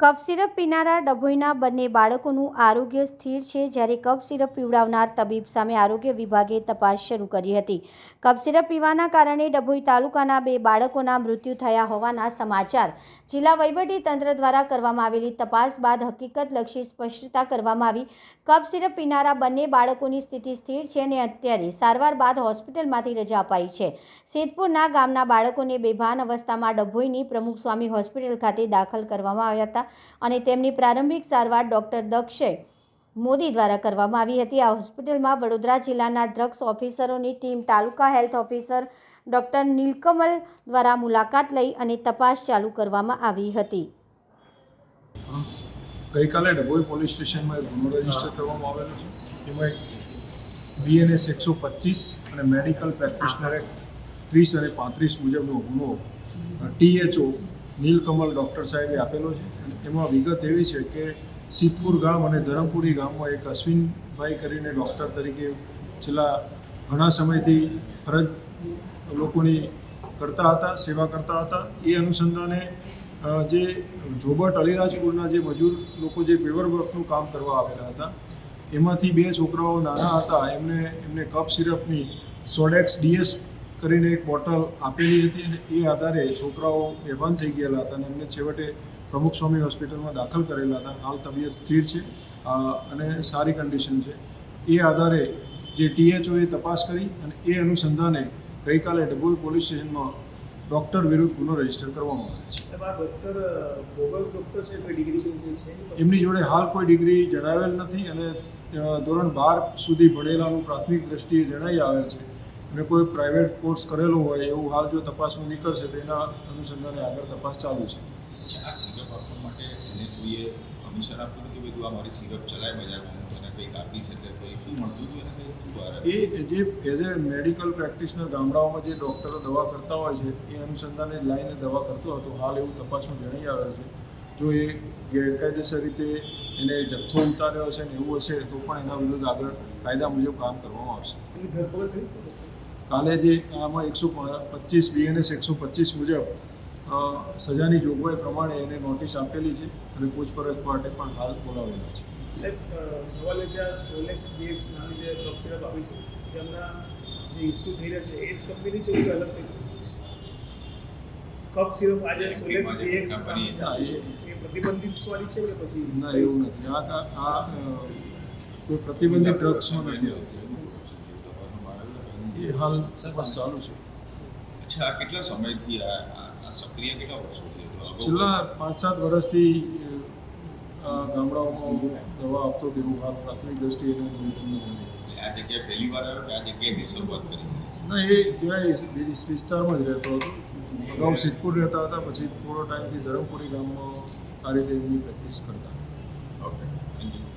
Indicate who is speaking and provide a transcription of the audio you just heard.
Speaker 1: કફ syrup પીનારા ડભોઈના બંને બાળકોનું આરોગ્ય સ્થિર છે જ્યારે કફ સિરપ પીવડાવનાર તબીબ સામે આરોગ્ય વિભાગે તપાસ શરૂ કરી હતી. કફ સિરપ પીવાના કારણે ડભોઈ તાલુકાના બે બાળકોના મૃત્યુ થયા હોવાના સમાચાર જિલ્લા વહીવટી તંત્ર દ્વારા કરવામાં આવેલી તપાસ બાદ હકીકતલક્ષી સ્પષ્ટતા કરવામાં આવી. કફ સિરપ પીનારા બંને બાળકોની સ્થિતિ સ્થિર છે અને અત્યારે સારવાર બાદ હોસ્પિટલમાંથી રજા અપાઈ છે. સિદ્ધપુરના ગામના બાળકોને બેભાન અવસ્થામાં ડભોઈની પ્રમુખ સ્વામી હોસ્પિટલ ખાતે દાખલ કરવામાં આવ્યા હતા. અને તેમની પ્રારંભિક સારવાર ડૉક્ટર દક્ષે મોદી દ્વારા કરવામાં આવી હતી. આ હોસ્પિટલમાં વડોદરા જિલ્લાના ડ્રગ્સ ઓફિસરોની ટીમ, તાલુકા હેલ્થ ઓફિસર ડૉક્ટર નીલકમલ દ્વારા મુલાકાત લઈ અને તપાસ ચાલુ કરવામાં આવી હતી.
Speaker 2: ગઈકાલે ડભોઈ પોલીસ સ્ટેશનમાં ગુનો રજિસ્ટર કરવામાં આવેલો છે. એમાં બીએનએસ એકસો પચીસ અને મેડિકલ પ્રેક્ટિશનર ત્રીસ અને પાંત્રીસ મુજબનો ગુનો ટીએચઓ નીલકમલ ડૉક્ટર સાહેબે આપેલો છે. અને એમાં વિગત એવી છે કે સિદ્ધપુર ગામ અને ધરમપુરી ગામમાં એક અશ્વિનભાઈ કરીને ડૉક્ટર તરીકે છેલ્લા ઘણા સમયથી ફરજ લોકોની કરતા હતા, સેવા કરતા હતા. એ અનુસંધાને જે જોબટ અલીરાજપુરના જે મજૂર લોકો જે પેવર વર્કનું કામ કરવા આવેલા હતા, એમાંથી બે છોકરાઓ નાના હતા. એમને એમને કપ સિરપની સોડેક્સ ડીએસ કરીને એક બોટલ આપેલી હતી અને એ આધારે છોકરાઓ બેભાન થઈ ગયેલા હતા અને એમને છેવટે પ્રમુખ સ્વામી હોસ્પિટલમાં દાખલ કરેલા હતા. હાલ તબિયત સ્થિર છે અને સારી કન્ડિશન છે. એ આધારે જે ટીએચઓએ તપાસ કરી અને એ અનુસંધાને ગઈકાલે ડભોઈ પોલીસ સ્ટેશનમાં ડૉક્ટર વિરુદ્ધ ગુનો રજિસ્ટર કરવામાં આવે છે. એમની જોડે હાલ કોઈ ડિગ્રી જણાવેલ નથી અને ધોરણ બાર સુધી ભણેલાનું પ્રાથમિક દ્રષ્ટિએ જણાઈ આવેલ છે. અને કોઈ પ્રાઇવેટ કોર્સ કરેલો હોય એવું હાલ જો તપાસમાં નીકળશે તો એના અનુસંધાને આગળ તપાસ ચાલુ છે.
Speaker 3: આ સિરપ આપવા માટે એને કોઈએ કમિશન આપ્યું હતું કે ભાઈ તું આ મારી સિરપ ચલાય બજારમાં એને કંઈક આપી છે એટલે કંઈ શું મળતું હતું એને કંઈ શું બહાર?
Speaker 2: એ જે એઝ એ મેડિકલ પ્રેક્ટિશનર ગામડાઓમાં જે ડૉક્ટરો દવા કરતા હોય છે એ અનુસંધાને લાઈને દવા કરતો હતો. હાલ એવું તપાસમાં જણાઈ આવે છે. જો એ ગેરકાયદેસર રીતે એને જથ્થો ઉતાર્યો હશે ને એવું હશે તો પણ એના વિરુદ્ધ આગળ કાયદા મુજબ કામ કરવામાં આવશે.
Speaker 4: એની ધરપકડ થઈ છે?
Speaker 2: કાલે જે આમાં એકસો પચીસ બીએનએસ એકસો પચીસ મુજબ સજાની જોગવાઈ પ્રમાણે એને નોટિસ આપેલી છે અને પૂછપરછ માટે પણ હાલ બોલાવેલા છે.
Speaker 4: સાહેબ સવાલ એ છે આ સોલેક્સ ડીએક્સ નામની જે કફ સિરપ આપી છે એ હમણાં જે ઇસ્યુ થઈ રહ્યા છે એ જ કંપની છે કે અલગ કંપની છે? કફ સિરપ આજે સોલેક્સ ડીએક્સ એ પ્રતિબંધિત વાળી છે કે પછી
Speaker 2: ના એવું નથી. આ આ આ, કોઈ પ્રતિબંધિત ડ્રગ્સમાં નથી એ હાલ તપાસ ચાલુ છે.
Speaker 3: અચ્છા આ કેટલા સમયથી આ સક્રિય કેટલા વર્ષોથી
Speaker 2: છેલ્લા પાંચ સાત વર્ષથી ગામડાઓમાં દવા આપતો તેવું હાલ પ્રાથમિક દ્રષ્ટિએ
Speaker 3: આ જગ્યાએ પહેલી વાર આવ્યો કે આ જગ્યાએથી શરૂઆત કરી
Speaker 2: ના એ ત્યાં વિસ્તારમાં જ રહેતો હતો. અગાઉ સિદ્ધપુર રહેતા હતા પછી થોડો ટાઈમથી ધરમપુરી ગામમાં આ રીતે એમની પ્રેક્ટિસ કરતા
Speaker 3: ઓકે થેન્ક યુ